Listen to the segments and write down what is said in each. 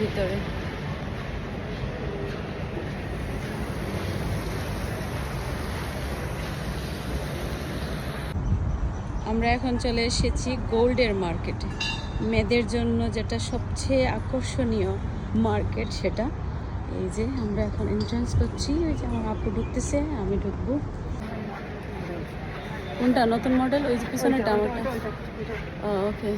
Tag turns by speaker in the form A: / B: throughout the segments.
A: ভিতরে। আমরা এখন চলে এসেছি গোল্ডের মার্কেটে। মেয়েদের জন্য যেটা সবচেয়ে আকর্ষণীয় মার্কেট সেটা, এই যে আমরা এখন এন্ট্রান্স করছি ওই যে আমার আপু ঢুকতেছে, আমি ঢুকবো। কোনটা? নতুন মডেল ওই যে পিছনেরটা আমারটা ওকে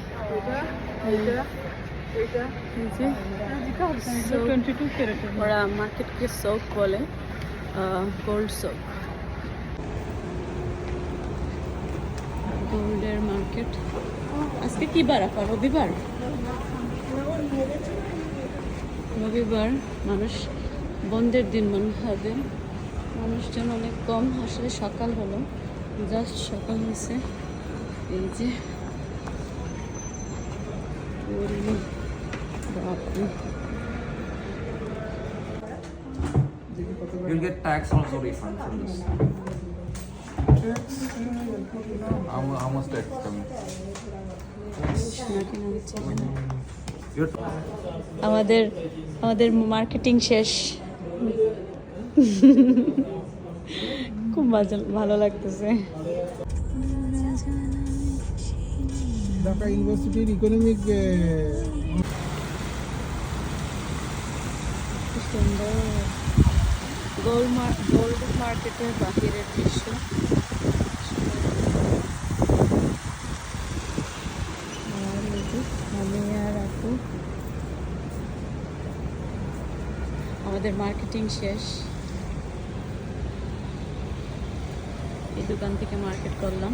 A: ওরা মার্কেটকে সৌক বলে গোল্ড সৌক গোল্ডের মার্কেট আজকে কি বার আপা রবিবার? রবিবার। মানুষ বন্ধের দিন মনে হবে। মানুষজন অনেক কম আসলে সকাল হলো। জাস্ট সকাল হয়েছে এই যে
B: You'll get tax also refund from this. How, how much tax coming?
A: আমাদের আমাদের মার্কেটিং শেষ খুব ভালো লাগতেছে।
C: ঢাকা ইউনিভার্সিটির ইকোনমিক
A: গোল্ড গোল্ড মার্কেটের বাহিরের দৃশ্য। আমি আর আপু। আমাদের মার্কেটিং শেষ। দোকান থেকে মার্কেট করলাম।